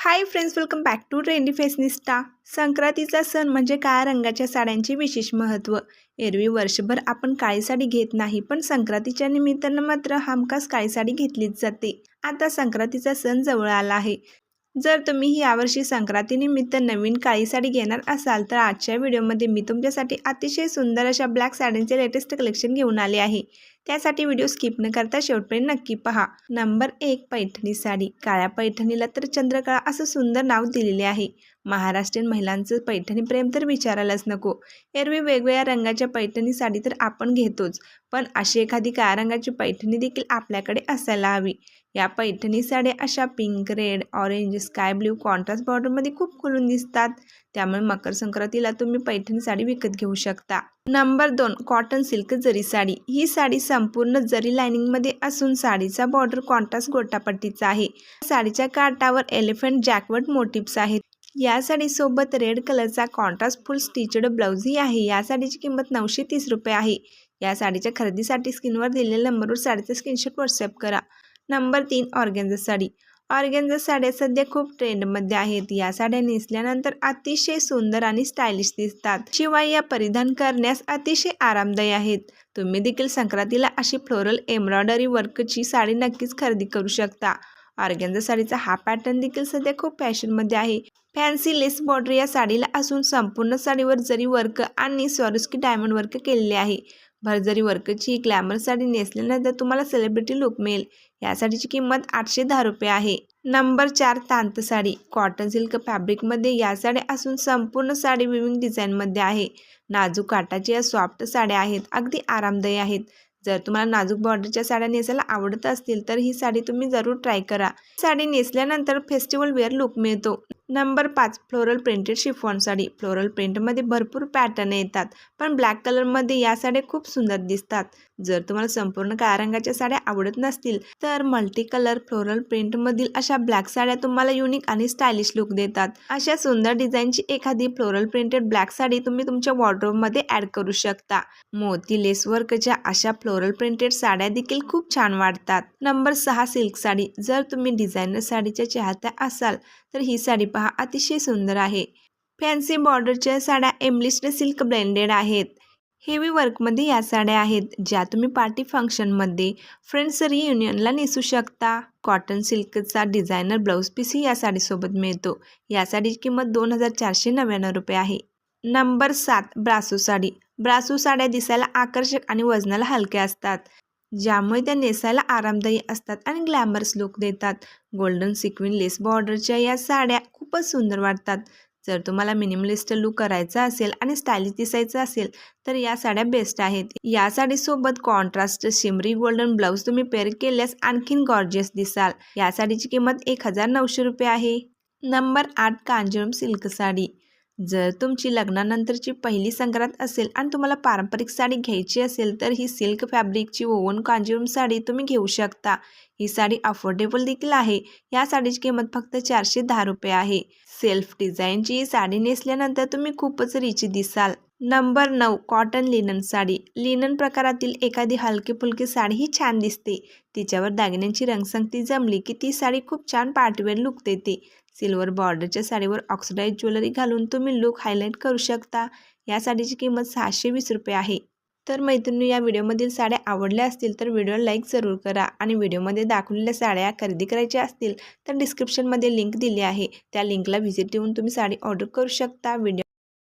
Hi friends welcome back to trendy fashionista संक्रांतीचा सण म्हणजे काळ्या रंगाच्या साड्यांचे विशेष महत्त्व. एरवी वर्षभर आपण काळी साडी घेत नाही पण संक्रांतीच्या निमित्तानं मात्र हमखास काळी साडी घेतलीच जाते. आता संक्रांतीचा सण जवळ आला आहे. जर तुम्ही यावर्षी संक्रांतीनिमित्त नवीन काळी साडी घेणार असाल तर आजच्या व्हिडिओमध्ये मी तुमच्यासाठी अतिशय सुंदर अशा ब्लॅक साड्यांचे लेटेस्ट कलेक्शन घेऊन आले आहे. त्यासाठी व्हिडिओ स्किप न करता शेवटपर्यंत नक्की पहा. नंबर एक पैठणी साडी. काळ्या पैठणीला तर चंद्रकळा असं सुंदर नाव दिलेले आहे. महाराष्ट्रीयन महिलांचं पैठणी प्रेम तर विचारायलाच नको. एरवी वेगवेगळ्या रंगाच्या पैठणी साडी तर आपण घेतोच. पण अशी एखादी काळ्या रंगाची पैठणी देखील आपल्याकडे असायला हवी. या पैठणी साड्या अशा pink red orange sky blue contrast बॉर्डरमध्ये खूप खुलून दिसतात. त्यामुळे मकर संक्रांतीला तुम्ही पैठणी साडी विकत घेऊ शकता. नंबर दोन कॉटन सिल्क जरी साडी. ही साडी संपूर्ण जरी लायनिंगमध्ये असून साडीचा बॉर्डर कॉन्ट्रास्ट गोटापट्टीचा आहे. साडीच्या काठावर एलिफंट जॅकवट मोटिव्स आहेत. या साडीसोबत रेड कलरचा कॉन्ट्रास्ट फुल स्टिचड ब्लाऊजही आहे. या साडीची किंमत नऊशे तीस रुपये आहे. या साडीच्या खरेदीसाठी स्क्रीनवर दिलेल्या नंबरवर साडीचा स्क्रीनशॉट व्हॉट्सअप करा. नंबर तीन ऑर्गेन्झा साडी. ऑर्गेन्झा साड्या सध्या खूप ट्रेंडमध्ये आहेत. या साड्या नेसल्यानंतर अतिशय सुंदर आणि स्टायलिश दिसतात. शिवाय या परिधान करण्यास अतिशय आरामदायी आहेत. तुम्ही देखील संक्रांतीला अशी फ्लोरल एम्ब्रॉयडरी वर्कची साडी नक्कीच खरेदी करू शकता. ऑर्गेन्झा साडीचा हा पॅटर्न देखील सध्या खूप फॅशनमध्ये आहे. फॅन्सी लेस बॉर्डर या साडीला असून संपूर्ण साडीवर जरी वर्क आणि स्वरुस्की डायमंड वर्क केलेले आहे भरजरी वर्कची ग्लॅमर साडी नेसल्यानंतर तुम्हाला सेलिब्रिटी लुक मिळेल या साडीची किंमत आठशे दहा रुपये आहे. नंबर चार तांत साडी. कॉटन सिल्क फॅब्रिकमध्ये या साड्या असून संपूर्ण साडी विविंग डिझाईनमध्ये आहे. नाजूक काटाच्या या सॉफ्ट साड्या आहेत अगदी आरामदायी आहेत. जर तुम्हाला नाजूक बॉर्डरच्या साड्या नेसायला आवडत असतील तर ही साडी तुम्ही जरूर ट्राय करा. साडी नेसल्यानंतर फेस्टिवल वेअर लुक मिळतो. नंबर पाच floral printed chiffon sari. Floral प्रिंटमध्ये भरपूर पॅटर्न येतात पण ब्लॅक कलरमध्ये या साड्या खूप सुंदर दिसतात. जर तुम्हाला संपूर्ण काळ्या रंगाच्या साड्या आवडत नसतील तर मल्टी कलर फ्लोरल प्रिंटमधील अशा ब्लॅक साड्या तुम्हाला युनिक आणि स्टायलिश लुक देतात. अशा सुंदर डिझाईनची एखादी फ्लोरल प्रिंटेड ब्लॅक साडी तुम्ही तुमच्या वॉर्ड्रोबमध्ये ॲड करू शकता. मोती लेस वर्कच्या अशा फ्लोरल प्रिंटेड साड्या देखील खूप छान वाटतात नंबर सहा सिल्क साडी. जर तुम्ही डिझायनर साडीच्या चाहत्या असाल तर ही साडी पहा अतिशय सुंदर आहे. फॅन्सी बॉर्डरच्या साड्या एमलिस्ट सिल्क ब्लेंडेड आहेत. हेवी वर्कमध्ये या साड्या आहेत ज्या तुम्ही पार्टी फंक्शनमध्ये फ्रेंड्स रियुनियनला नेसू शकता. कॉटन सिल्कचा डिझायनर ब्लाऊज पीसही या साडीसोबत मिळतो. या साडीची किंमत दोन हजार चारशे नव्याण्णव रुपये आहे. नंबर सात ब्रासो साडी. ब्रासो साड्या दिसायला आकर्षक आणि वजनाला हलक्या असतात ज्यामुळे त्या नेसायला आरामदायी असतात आणि ग्लॅमरस लुक देतात. गोल्डन सिक्विन लेस बॉर्डरच्या या साड्या खूपच सुंदर वाटतात. जर तुम्हाला मिनिमलिस्ट लुक करायचा असेल आणि स्टायलिश दिसायचं असेल तर या साड्या बेस्ट आहेत. या साडीसोबत कॉन्ट्रास्ट शिमरी गोल्डन ब्लाऊज तुम्ही पेअर केल्यास आणखीन गॉर्जियस दिसाल. या साडीची किंमत एक हजार नऊशे रुपये आहे. नंबर आठ कांजीवरम सिल्क साडी. जर तुमची लग्नानंतरची पहिली संक्रांत असेल आणि तुम्हाला पारंपरिक साडी घ्यायची असेल तर ही सिल्क फॅब्रिकची ओवन कांजीवम साडी तुम्ही घेऊ शकता. ही साडी अफोर्डेबल देखील आहे. या साडीची किंमत फक्त चारशे दहा रुपये आहे. सेल्फ डिझाईनची ही साडी नेसल्यानंतर तुम्ही खूपच रिच दिसाल. नंबर नऊ कॉटन लिनन साडी. लिनन प्रकारातील एखादी हलकी फुलकी साडी ही छान दिसते. तिच्यावर दागिन्यांची रंगसंगती जमली की ती साडी खूप छान पार्टीवेअर लुक देते. सिल्वर बॉर्डरच्या साडीवर ऑक्सिडाईज ज्वेलरी घालून तुम्ही लुक हायलाईट करू शकता. या साडीची किंमत सहाशे वीस रुपये आहे. तर मैत्रिणी या व्हिडिओमधील साड्या आवडल्या असतील तर व्हिडिओ लाईक जरूर करा आणि व्हिडिओमध्ये दाखवलेल्या साड्या खरेदी करायच्या असतील तर डिस्क्रिप्शनमध्ये लिंक दिली आहे. त्या लिंकला व्हिजिट देऊन तुम्ही साडी ऑर्डर करू शकता. व्हिडिओ